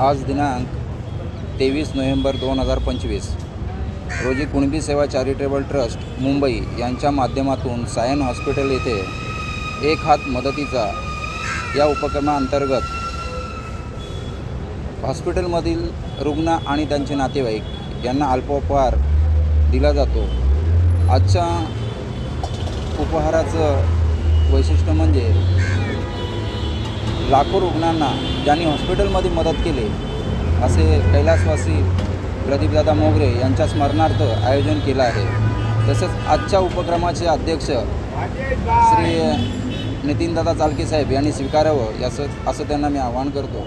आज दिनांक तेवीस नोव्हेंबर दोन हजार पंचवीस. रोजी कुणबी सेवा चॅरिटेबल ट्रस्ट मुंबई यांच्या माध्यमातून सायन हॉस्पिटल येथे एक हात मदतीचा या उपक्रमाअंतर्गत हॉस्पिटलमधील रुग्ण आणि त्यांचे नातेवाईक यांना अल्पोपहार दिला जातो. आजच्या उपहाराचं वैशिष्ट्य म्हणजे लाखो रुग्णांना ज्यांनी हॉस्पिटलमध्ये मदत केली असे कैलासवासी प्रदीपदादा मोगरे यांच्या स्मरणार्थ आयोजन केलं आहे. तसेच आजच्या उपक्रमाचे अध्यक्ष श्री नितीनदादा चालके साहेब यांनी स्वीकारावं याचं असं त्यांना मी आवाहन करतो.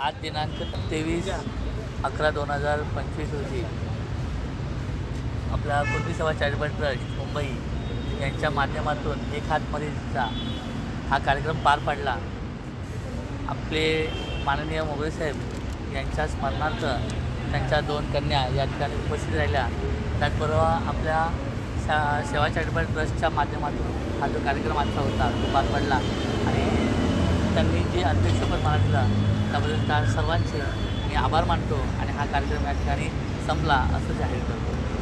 आज दिनांक तेवीस अकरा दोन हजार पंचवीस रोजी आपला कुर्ती सेवा चॅरिटेबल ट्रस्ट मुंबई. यांच्या माध्यमातून एक हात मदतीचा हा कार्यक्रम पार पडला. आपले माननीय मोगरे साहेब यांच्या स्मरणार्थ त्यांच्या दोन कन्या या ठिकाणी उपस्थित राहिल्या. त्याचबरोबर आपल्या शा सेवा चॅरिटेबल ट्रस्टच्या माध्यमातून हा जो कार्यक्रम आजचा होता तो पार पडला. आणि त्यांनी जे अध्यक्षपद मला दिलं त्याबद्दल त्या सर्वांचे मी आभार मानतो आणि हा कार्यक्रम या ठिकाणी संपला असं जाहीर करतो.